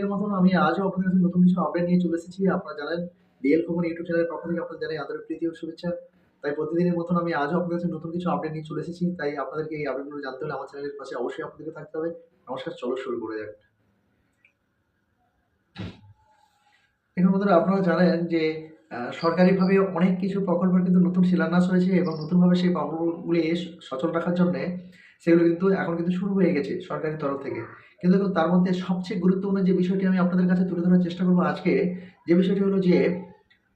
এর মতন আমি আজও আপনাদের কাছে নতুন কিছু আপডেট নিয়ে চলে এসেছি। আপনারা জানেন ডিএল খবর ইউটিউব চ্যানেলের পক্ষ থেকে আপনাদের জানাই আদরের প্রীতি ও শুভেচ্ছা। তাই প্রতিদিনের মতন আমি আজও আপনাদের কাছে নতুন কিছু আপডেট নিয়ে চলে এসেছি। তাই আপনাদেরকে এই আপডেটগুলো জানতে হলে আমার চ্যানেলের পাশে অবশ্যই আপনাদেরকে থাকতে হবে। নমস্কার, চলো শুরু করে যাক। এখন বন্ধুরা, আপনারা জানেন যে সরকারিভাবে অনেক কিছু প্রকল্পের কিন্তু নতুন শিলান্যাস হয়েছে এবং নতুনভাবে সেই প্রকল্পগুলি সচল রাখার জন্য সেগুলো কিন্তু এখন কিন্তু শুরু হয়ে গেছে সরকারি তরফ থেকে। কিন্তু তার মধ্যে সবচেয়ে গুরুত্বপূর্ণ যে বিষয়টি আমি আপনাদের কাছে তুলে ধরার চেষ্টা করব আজকে, যে বিষয়টি হলো যে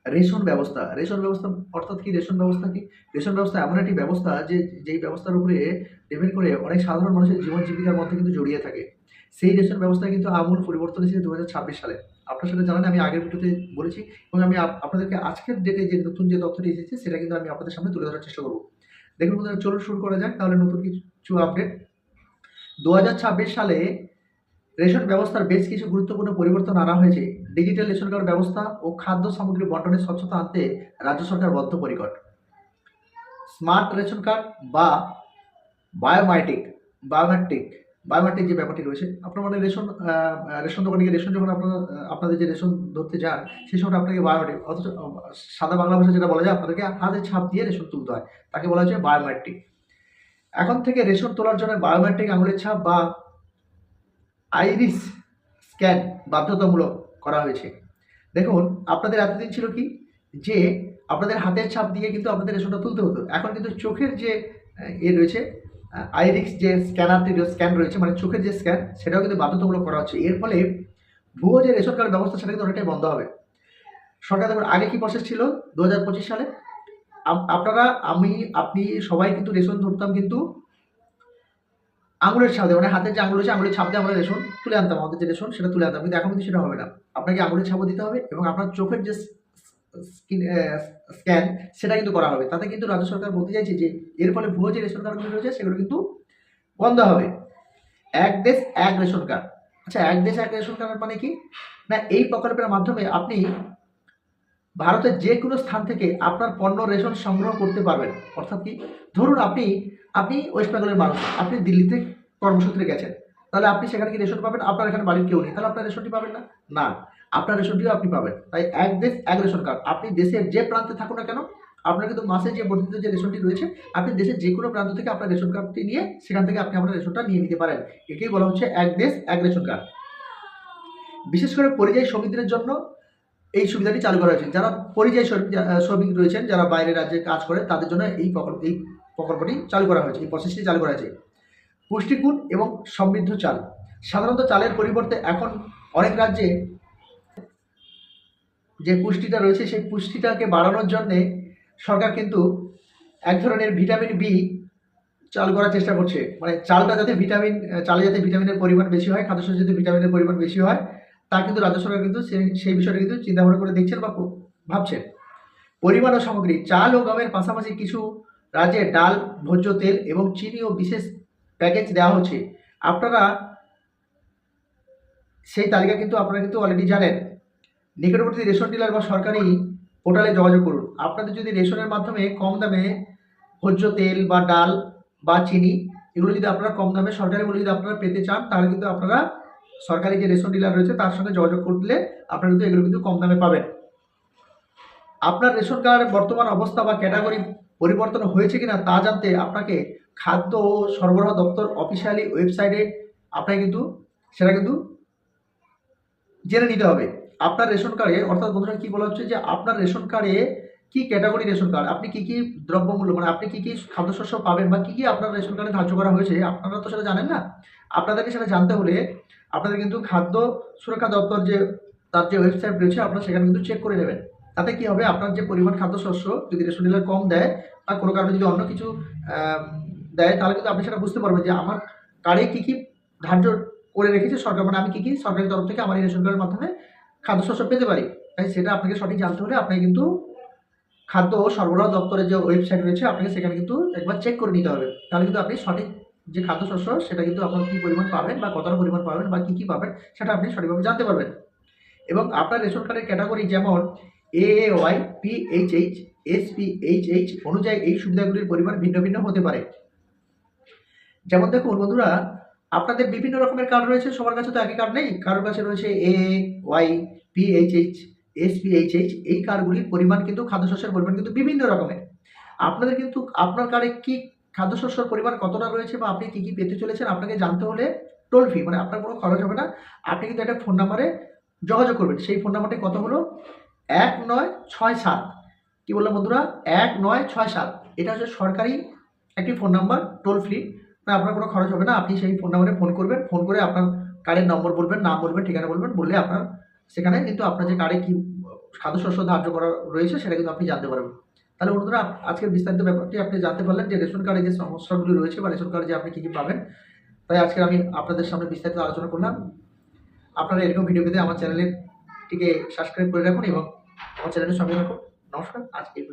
রেশন ব্যবস্থা। রেশন ব্যবস্থা অর্থাৎ কি? রেশন ব্যবস্থা কি? রেশন ব্যবস্থা এমন একটি ব্যবস্থা যে, যেই ব্যবস্থার উপরে ডিপেন্ড করে অনেক সাধারণ মানুষের জীবন জীবিকার মধ্যে কিন্তু জড়িয়ে থাকে। সেই রেশন ব্যবস্থা কিন্তু আমূল পরিবর্তন এসেছে দু ছাব্বিশ সালে। আপনার সাথে জানেন আমি আগের ভিডিওতে বলেছি এবং আমি আপ- আপনাদেরকে আজকের ডেটে যে নতুন যে তথ্যটি এসেছে, সেটা কিন্তু আমি আপনাদের সামনে তুলে ধরার চেষ্টা করব। দেখুন বন্ধুরা চলুন, শুরু করা যাক, তাহলে নতুন কিছু আপডেট দু হাজার ছাব্বিশ সালে রেশন ব্যবস্থার বেশ কিছু গুরুত্বপূর্ণ পরিবর্তন আনা হয়েছে। ডিজিটাল রেশন কার্ড ব্যবস্থা ও খাদ্য সামগ্রী বন্টনের স্বচ্ছতা আনতে রাজ্য সরকার বদ্ধপরিকর। স্মার্ট রেশন কার্ড বা বায়োমেট্রিক বায়োমেট্রিক বায়োমেট্রিক যে ব্যাপারটি রয়েছে, আপনার মানে রেশন রেশন দোকানে গিয়ে রেশন যখন আপনারা আপনাদের যে রেশন ধরতে যান, সেই সময় আপনাকে বায়োমেট্রিক অথচ সাদা বাংলা ভাষা যেটা বলা যায়, আপনাদেরকে হাতে ছাপ দিয়ে রেশন তুলতে হয়। তাকে বলা হচ্ছে বায়োমেট্রিক এখন থেকে রেশন তোলার জন্য বায়োমেট্রিক আঙুলের ছাপ বা আইরিস স্ক্যান বাধ্যতামূলক করা হয়েছে। দেখুন, আপনাদের এতদিন ছিল কি? যে আপনাদের হাতের ছাপ দিয়ে কিন্তু আপনাদের রেশনটা তুলতে হতো। এখন কিন্তু চোখের যে এ রয়েছে আইরিক্স যে স্ক্যানারটি যে স্ক্যান রয়েছে মানে চোখের যে স্ক্যান সেটাও কিন্তু বাধ্যতামূলক করা হচ্ছে। এর ফলে ভুয়ো যে রেশন কার্ড ব্যবস্থা, সেটা কিন্তু অনেকটাই বন্ধ হবে। সরকার দেখুন, আগে কি প্রসেস ছিল? দু হাজার পঁচিশ সালে। আপনারা, আমি, আপনি সবাই কিন্তু রেশন ধরতাম কিন্তু আঙুলের ছাপ দিয়ে মানে হাতের যে আঙুল আছে আঙুলের ছাপ দিয়ে আমরা রেশন তুলে আনতাম, আমাদের যে রেশন, সেটা তুলে আনতাম, কিন্তু এখন কিন্তু সেটা হবে না। আপনাকে আঙুলের ছাপও দিতে হবে এবং আপনার চোখের যে স্ক্যান সেটা কিন্তু করা হবে। তাতে কিন্তু রাজ্য সরকার বলতে চাইছে যে, এর ফলে ভুয়ো যে রেশন কার্ডগুলো রয়েছে, সেগুলো কিন্তু বন্ধ হবে। এক দেশ, এক রেশন কার্ড। আচ্ছা এক দেশ, এক রেশন কার্ড মানে কি? না, এই প্রকল্পের মাধ্যমে আপনি ভারতের যে কোনো স্থান থেকে আপনার পণ্য রেশন সংগ্রহ করতে পারবেন। অর্থাৎ কি? ধরুন আপনি আপনি ওয়েস্ট বেঙ্গলের মানুষ, আপনি দিল্লিতে কর্মসূত্রে গেছেন। তাহলে আপনি সেখানে কি রেশন পাবেন? আপনার এখানে বাড়ির কেউ নেই। তাহলে আপনার রেশনটি পাবেন না? না। আপনার রেশনটিও আপনি পাবেন। তাই এক দেশ, এক রেশন কার্ড আপনি দেশের যে প্রান্তে থাকুন না কেন, আপনার কিন্তু মাসে যে বর্ধিত যে রেশনটি রয়েছে, আপনি দেশের যে কোনো প্রান্ত থেকে আপনার রেশন কার্ডটি নিয়ে সেখান থেকে আপনি আপনার রেশনটা নিয়ে নিতে পারেন। একেই বলা হচ্ছে এক দেশ, এক রেশন কার্ড বিশেষ করে পরিযায়ী শ্রমিকদের জন্য এই সুবিধাটি চালু করা হয়েছে। যারা পরিযায়ী শ্রমিক রয়েছেন, যারা বাইরের রাজ্যে কাজ করে, তাদের জন্য এই প্রকল্প, এই প্রকল্পটি চালু করা হয়েছে, এই প্রসেসটি চালু করা হয়েছে। পুষ্টিগুণ এবং সমৃদ্ধ চাল। সাধারণত চালের পরিবর্তে এখন অনেক রাজ্যে যে পুষ্টিটা রয়েছে, সেই পুষ্টিটাকে বাড়ানোর জন্যে সরকার কিন্তু এক ধরনের ভিটামিন বি চাল করার চেষ্টা করছে। মানে চালটা যাতে ভিটামিন, চালে যাতে ভিটামিনের পরিমাণ বেশি হয়, খাদ্যশস্যে যাতে ভিটামিনের পরিমাণ বেশি হয়, তা কিন্তু রাজ্য সরকার কিন্তু সেই বিষয়টা কিন্তু চিন্তা ভাবনা করে দেখছেন বা ভাবছেন। পরিমাণ ও সামগ্রী, চাল ও গমের পাশাপাশি কিছু রাজ্যে ডাল, ভোজ্য তেল এবং চিনি ও বিশেষ প্যাকেজ দেওয়া হচ্ছে। আপনারা সেই তালিকা কিন্তু আপনারা কিন্তু অলরেডি জানেন। নিকটবর্তী রেশন ডিলার বা সরকারি পোর্টালে যোগাযোগ করুন। আপনাদের যদি রেশনের মাধ্যমে কম দামে ভোজ্য তেল বা ডাল বা চিনি, এগুলো যদি আপনারা কম দামে সরকারি মূল্যে যদি আপনারা পেতে চান, তাহলে কিন্তু আপনারা সরকারি যে রেশন ডিলার রয়েছে, তার সঙ্গে যোগাযোগ করলে আপনারা কিন্তু এগুলো কিন্তু কম দামে পাবেন। আপনার রেশন কার্ড বর্তমান অবস্থা বা ক্যাটাগরি পরিবর্তন হয়েছে কিনা তা জানতে আপনাকে খাদ্য ও সরবরাহ দপ্তর অফিসিয়ালি ওয়েবসাইটে আপনাকে কিন্তু, সেটা কিন্তু জেনে নিতে হবে। আপনার রেশন কার্ডে অর্থাৎ বন্ধুরা কি বলা হচ্ছে যে আপনার রেশন কার্ডে কি ক্যাটাগরি রেশন কার্ড আপনি কি কি দ্রব্যমূল্য মানে আপনি কি কি খাদ্যশস্য পাবেন বা কি কি আপনার রেশন কার্ডে ধার্য করা হয়েছে, আপনারা তো সেটা জানেন না? আপনাদেরকে সেটা জানতে হলে আপনাদের কিন্তু খাদ্য সুরক্ষা দপ্তর যে, তার যে ওয়েবসাইট রয়েছে, আপনারা সেখানে কিন্তু চেক করে নেবেন। তাতে কি হবে? আপনার যে পরিমাণ খাদ্যশস্য যদি রেশন ডিলার কম দেয় বা কোনো কারণে যদি অন্য কিছু দেয়, তাহলে কিন্তু আপনি সেটা বুঝতে পারবেন যে আমার কার্ডে কী কী ধার্য করে রেখেছে সরকার মানে আমি কী কী সরকারি তরফ থেকে আমার এই রেশন কার্ডের মাধ্যমে খাদ্যশস্য পেতে পারি? তাই সেটা আপনাকে সঠিক জানতে হলে আপনাকে কিন্তু খাদ্য সরবরাহ দপ্তরের যে ওয়েবসাইট রয়েছে, আপনাকে সেখানে কিন্তু একবার চেক করে নিতে হবে। তাহলে কিন্তু আপনি সঠিক যে খাদ্যশস্য, সেটা কিন্তু আপনার কী পরিমাণ পাবেন বা কতটা পরিমাণ পাবেন বা কী কী পাবেন, সেটা আপনি সঠিকভাবে জানতে পারবেন। এবং আপনার রেশন কার্ডের ক্যাটাগরি যেমন A Y P H H S P H H অনুযায়ী এই সুবিধাগুলির পরিমাণ ভিন্ন ভিন্ন হতে পারে। যেমন দেখুন বন্ধুরা আপনাদের বিভিন্ন রকমের কার্ড রয়েছে, সবার কাছে তো একই কার্ড নেই। কারোর কাছে রয়েছে এ ওয়াই পিএইচএইচ এসপিএইচএইচ এই কার্ডগুলির পরিমাণ কিন্তু, খাদ্যশস্যের পরিমাণ কিন্তু বিভিন্ন রকমের। আপনাদের কিন্তু, আপনার কার্ডে কি খাদ্যশস্যের পরিমাণ কতটা রয়েছে বা আপনি কী কী পেতে চলেছেন আপনাকে জানতে হলে টোল ফি মানে আপনার কোনো খরচ হবে না। আপনি কিন্তু একটা ফোন নাম্বারে যোগাযোগ করবেন। সেই ফোন নাম্বারটি কত হলো? এক নয় ছয় সাত। কী বললাম বন্ধুরা? এক নয় ছয় সাত। এটা হচ্ছে সরকারি একটি ফোন নাম্বার টোল ফ্রি মানে আপনার কোনো খরচ হবে না। আপনি সেই ফোন নাম্বারে ফোন করবেন। ফোন করে আপনার কার্ডের নম্বর বলবেন, নাম বলবেন, ঠিকানা বলবেন, বললে আপনার সেখানে কিন্তু আপনার যে কার্ডে কি খাদ্যশস্য ধার্য করা রয়েছে, সেটা কিন্তু আপনি জানতে পারবেন। তাহলে বন্ধুরা, আজকের বিস্তারিত ব্যাপারটি আপনি জানতে পারলেন যে রেশন কার্ডে যে সমস্যাগুলি রয়েছে বা রেশন কার্ডে যে আপনি কী কী পাবেন। তাই আজকে আমি আপনাদের সামনে বিস্তারিত আলোচনা করলাম। আপনারা এরকম ভিডিও পেতে আমার চ্যানেলেরটিকে সাবস্ক্রাইব করে রাখুন এবং আমার চ্যানেলের সঙ্গে রাখুন নমস্কার আজ এই